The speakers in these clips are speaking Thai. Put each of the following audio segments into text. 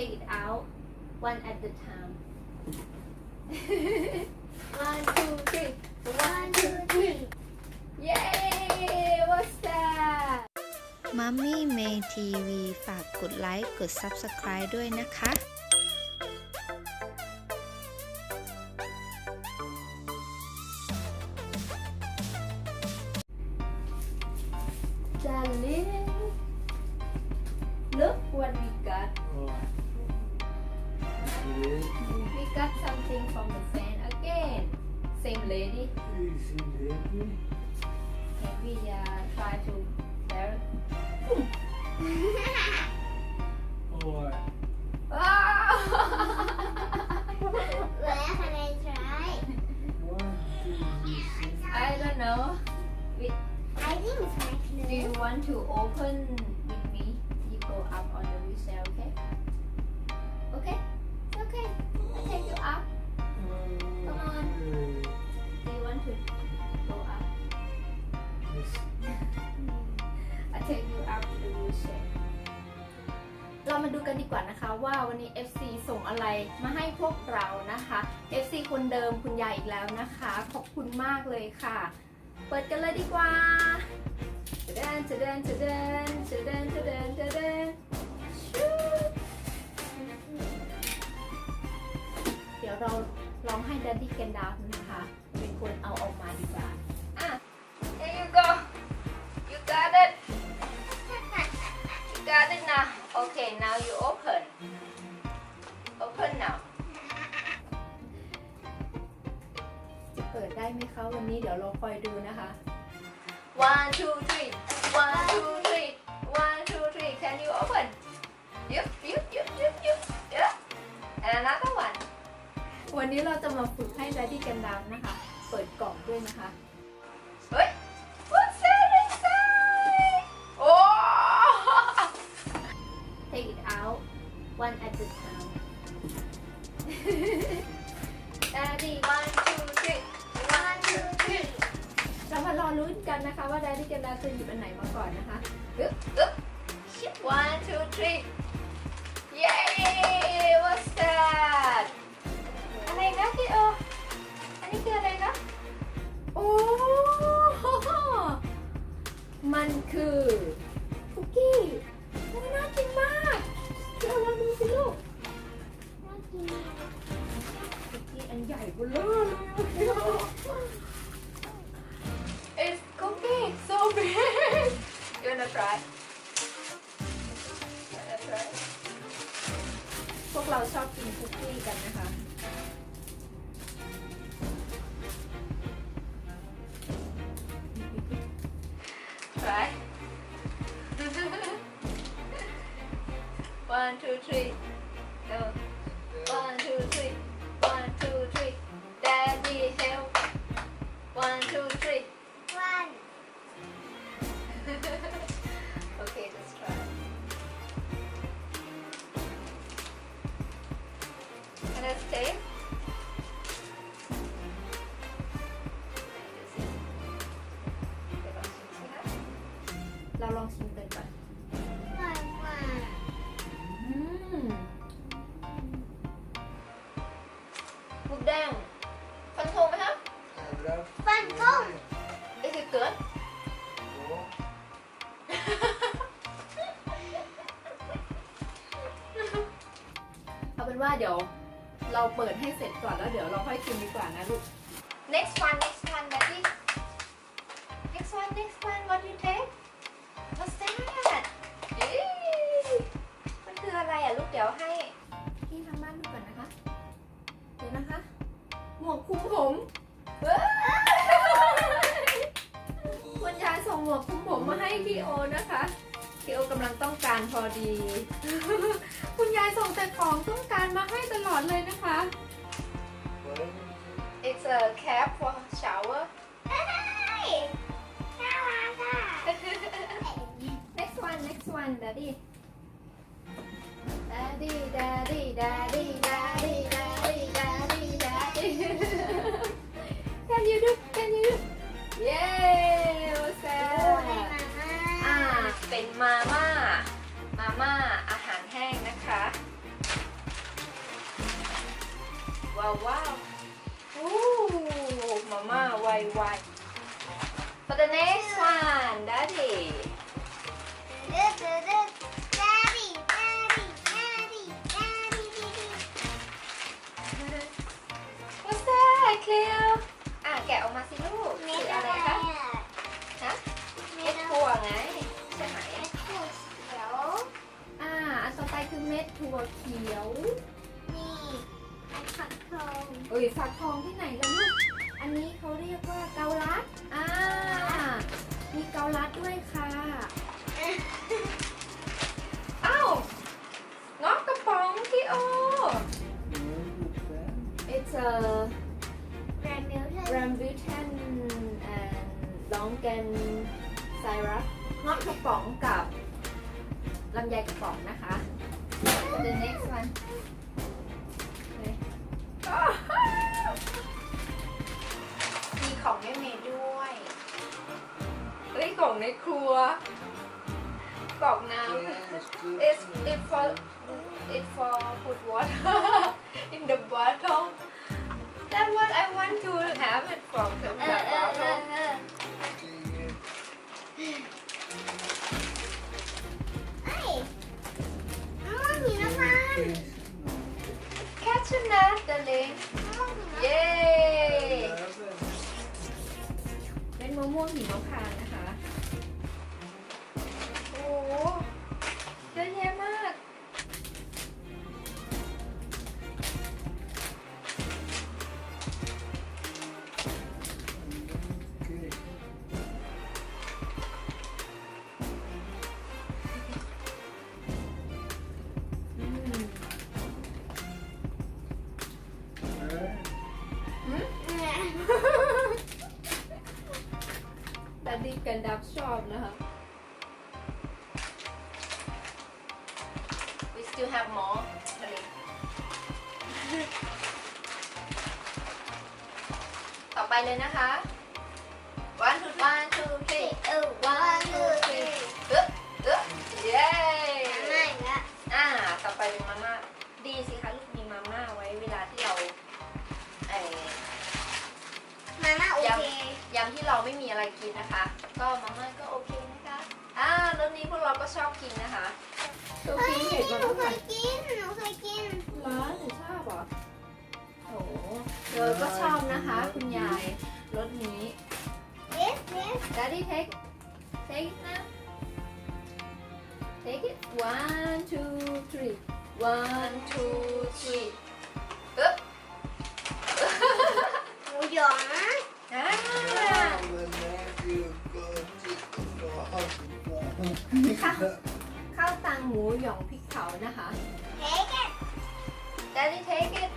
take it out one at the time One, two, three. One, two, three. yay what's that มัมมี่เมทีวีฝากกดไลค์กด Subscribe ด้วยนะคะ darling look what we got we got something from the fan again same lady maybe uh, try to tell Where can I try? I don't know I think it's my Do you want to open with me? You go up on the wheelchair, okay? Okay? It's okay. I take you up. Come on. Do you want to go up? I take you up to the wheelchair. เรามาดูกันดีกว่านะคะว่าวันนี้ FC ส่งอะไรมาให้พวกเรานะคะ FC คนเดิมคุณยายอีกแล้วนะคะ ขอบคุณมากเลยค่ะ เปิดกันเลยดีกว่าจะเดินจะเดินจะเดินจะเดินจะเดินจะเดิน เดี๋ยวเราลองให้ดัดดี้แกนดาฟนะคะ เป็นคนเอาออกมาดีกว่าอะ here you go you got it you got it now okay now you open open now จะเปิดได้ไหมคะวันนี้เดี๋ยวเราคอยดูนะคะ one two three one two three one two three can you open yup yup yup yup yup yup and another one วันนี้เราจะมาฝึกให้ Daddy กันดามนะคะ เปิดกล่องด้วยนะคะ เฮ้ย what's that inside oh take it out one at a time Daddy one two three one two three เรามารอลุ้นกันนะคะว่า Daddy กันดามจะหยิบอันไหนมาก่อนนะคะอึ๊บอึ๊บ one two three yay what's that อะไรนะพี่โออ อันนี้คืออะไรนะ โอ้ มันคือคุกกี้โอ้น่ากินมากพี่โอลองดูสิลูก น่ากินคุกกี้อันใหญ่เบลอเลยอะ It's cookie so big You wanna try You wanna try พวกเราชอบกินคุกกี้กันนะคะ One, two, three. Go. One, two, three. One, two, three. Daddy help. เปิดให้เสร็จก่อนแล้วเดี๋ยวเราค่อยชิมดีกว่านะลูก next one next one Daddy next one next one what you take what's that ดี้ d ด d d y daddy daddy daddy daddy daddy daddy can you do can you do เย้โอเซอ่าเป็นมาม่า มาม่าอาหารแห้งนะคะ ว้าวว้าวโอ้มาม่าไวไว for the next one daddy Daddy, daddy, daddy, daddy, daddy. what's that Cleo อะแกะออกมาสิลูกคืออะไรคะฮะเม็ดถั่วไงใช่ไหมอ่าอันต่อไปคือเม็ดถั่วเขียวเอ้ยฟักทองที่ไหนล่ะลูกอันนี้เขาเรียกว่าเกาลัดอ่ามีเกาลัดด้วยค่ะ ป๋องพี่โอ It's a rambutan and longan syrup งอกกระป๋องกับลำไยกระป๋องนะคะ The next one เลยอ้าวมีของแม่เมย์ด้วยเฮ้ยกล่องในครัวกล่องน้ำ It's it for it for put water in the bottle. That's what I want to have it from the bottle. Catch a nut, darling. เย้ เป็นมะม่วงหิมพานต์ เลยนะคะ Daddy take take it now take it one two three one two three อึ๊บอ่าข้าวตังหมูหยองพริกเผานะคะ Daddy take it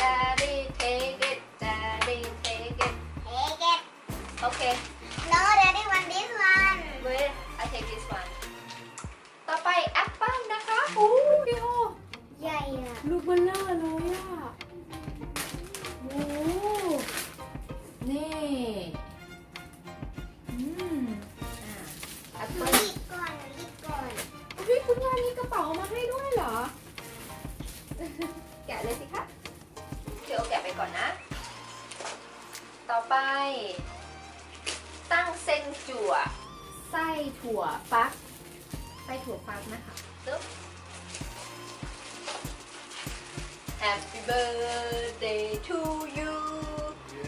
Daddy take it Daddy take it Okay ไป ตั้งเซนจั่วไส้ถั่วฟัก ไส้ถั่วฟักนะคะ ตึ๊บ Happy birthday to you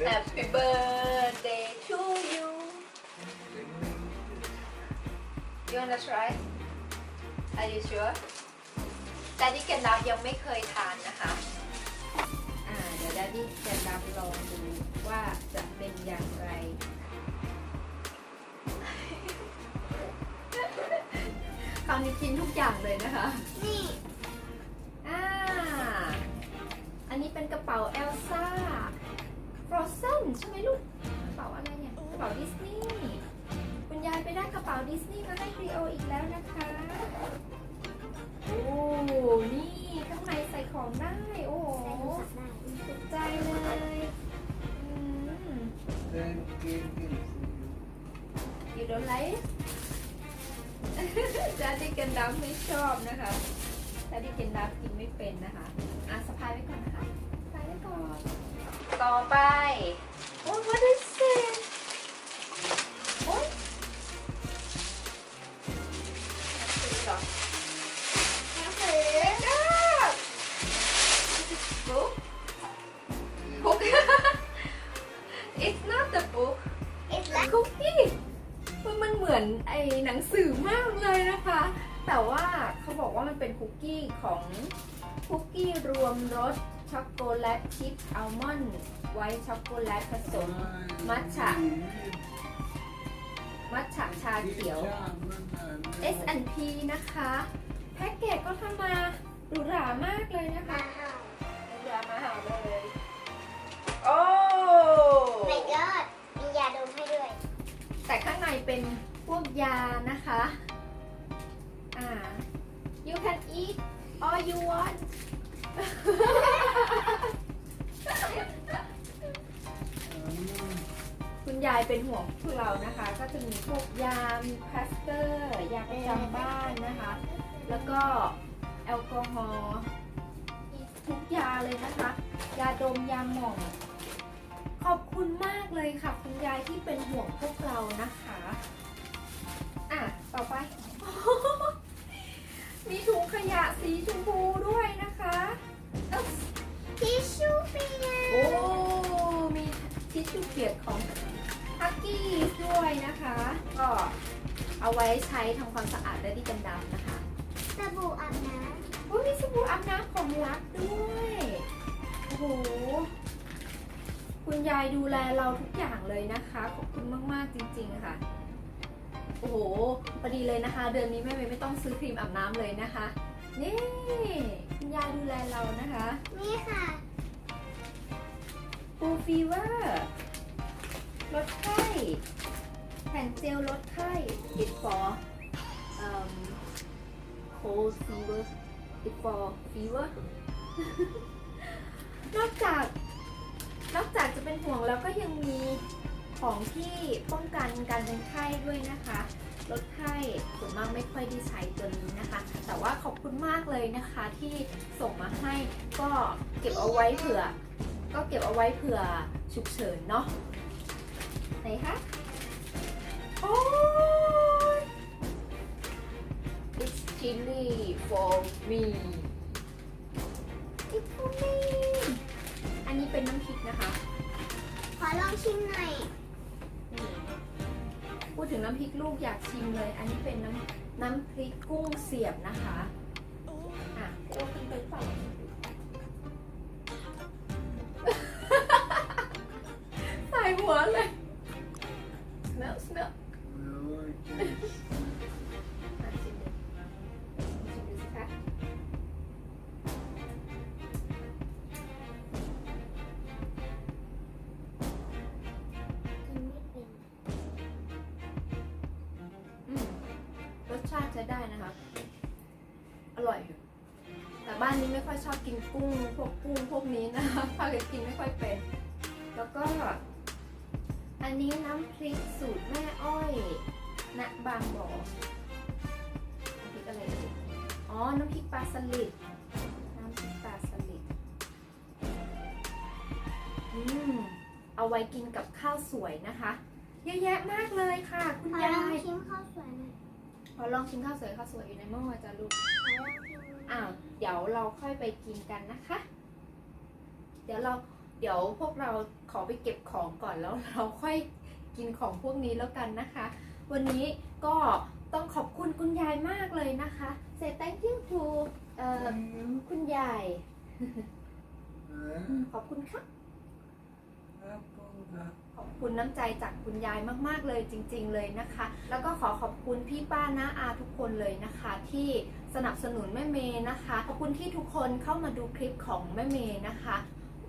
Happy birthday to you You wanna try Are you sure แต่ดิกันดับยังไม่เคยทานนะคะอ่าเดี๋ยวดด ดี้จะดับลองดูว่าจะเป็นอย่างไร คราวนี้กินทุกอย่างเลยนะคะ นี่อ่า อันนี้เป็นกระเป๋าเอลซ่า Frozen ใช่ไหมลูก กระเป๋าอะไรเนี่ย กระเป๋าดิสนีย์คุณยายไปได้กระเป๋าดิสนีย์มาให้ครีโออีกแล้วนะคะ โอ้ นี่ข้างในใส่ของได้ กันดับไม่ชอบนะคะจาดิกันดับกินไม่เป็นนะคะอะสะพายไว้ก่อนนะคะสะพายไว้ก่อน ต่อไปโอ้ what is it โอ้ย ตชิพอัลมอนด์ไวท์ช็อกโกแลตผสม มัทฉะ มัทฉะชาเขียว S&P นะคะ แพ็กเกจก็ทำมาหรูหรามากเลยนะคะว้าวหรูหรามาหาเลย โอ้ my god มียาดมให้ด้วย แต่ข้างในเป็นพวกยานะคะ อ่า you can eat all you want ยายเป็นห่วงพวกเรานะคะ ก็จะมีพวกยามีพลาสเตอร์ ยาประจำบ้านนะคะ แล้วก็แอลกอฮอล์ทุกยาเลยนะคะ ยาดมยาหม่อง ขอบคุณมากเลยค่ะ คุณยายที่เป็นห่วงพวกเรานะคะอะต่อไป มีถุงขยะสีชมพูด้วยนะคะเอ้าทิชชู่เปียกโอ้มีทิชชู่เปียกของ ฮักกี้ด้วยนะคะ ก็เอาไว้ใช้ทำความสะอาดได้ที่กันดำนะคะสบู่อาบน้โอ้ยมีสบู่อาบน้ำของรักด้วย โอ้โห คุณยายดูแลเราทุกอย่างเลยนะคะ ขอบคุณมากๆจริงๆค่ะ โอ้โหพอดีเลยนะคะ เดือนนี้แม่เมย์ไม่ต้องซื้อครีมอาบน้ำเลยนะคะ นี่ คุณยายดูแลเรานะคะำนี่ค่ะฟูฟีเวอร์ ลดไข้แผ่นเจลลดไข้ it for um cold fever it for fever นอกจาก นอกจากจะเป็นห่วงแล้วก็ยังมีของที่ป้องกันการเป็นไข้ด้วยนะคะ ลดไข้ส่วนมากไม่ค่อยได้ใช้ตัวนี้นะคะ แต่ว่าขอบคุณมากเลยนะคะที่ส่งมาให้ก็เก็บเอาไว้เผื่อ ก็เก็บเอาไว้เผื่อฉุกเฉินเนาะ ไหนคะโอ้ย It's chili for me It's for me อันนี้เป็นน้ำพริกนะคะ ขอลองชิมหน่อย นี่พูดถึงน้ำพริกลูกอยากชิมเลย อันนี้เป็นน้ำน้ำพริกกุ้งเสียบนะคะ อร่อยอยู่แต่บ้านนี้ไม่ค่อยชอบกินกุ้งพวกกุ้งพวกนี้นะคะพากันกินไม่ค่อยเป็น แล้วก็ อันนี้น้ำพริกสูตรแม่อ้อยณบางบ่อน้ำพริกอะไรอ่ยอ๋อ น้ำพริกปลาสลิดน้ำพริกปลาสลิดอืมเอาไว้กินกับข้าวสวยนะคะ เยอะแยะมากเลยค่ะ คุณขอลยาองยชิมข้าวสวยหน่อย ขอลองชิมข้าวสวยข้าวสวยอยู่ในหม้อจ้ะลูกขอลองชิมอ้าวเดี๋ยวเราค่อยไปกินกันนะคะ เดี๋ยวเราเดี๋ยวพวกเราขอไปเก็บของก่อนแล้วเราค่อยกินของพวกนี้แล้วกันนะคะ วันนี้ก็ต้องขอบคุณคุณยายมากเลยนะคะ say thank you to เอ่อคุณยาย ขอบคุณค่ะ ขอบคุณน้ำใจจากคุณยายมาก ๆ เลยจริง ๆ เลยนะคะ แล้วก็ขอขอบคุณพี่ป้าน้าอาทุกคนเลยนะคะ ที่สนับสนุนแม่เมย์นะคะ ขอบคุณที่ทุกคนเข้ามาดูคลิปของแม่เมย์นะคะ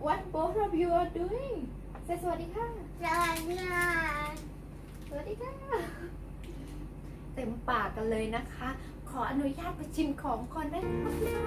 What both of you are doing เซสวัสดีค่ะ สวัสดีค่ะสวัสดีค่ะ เต็มปากกันเลยนะคะ ขออนุญาตไปชิมของก่อนได้ไหมคะพี่ป้า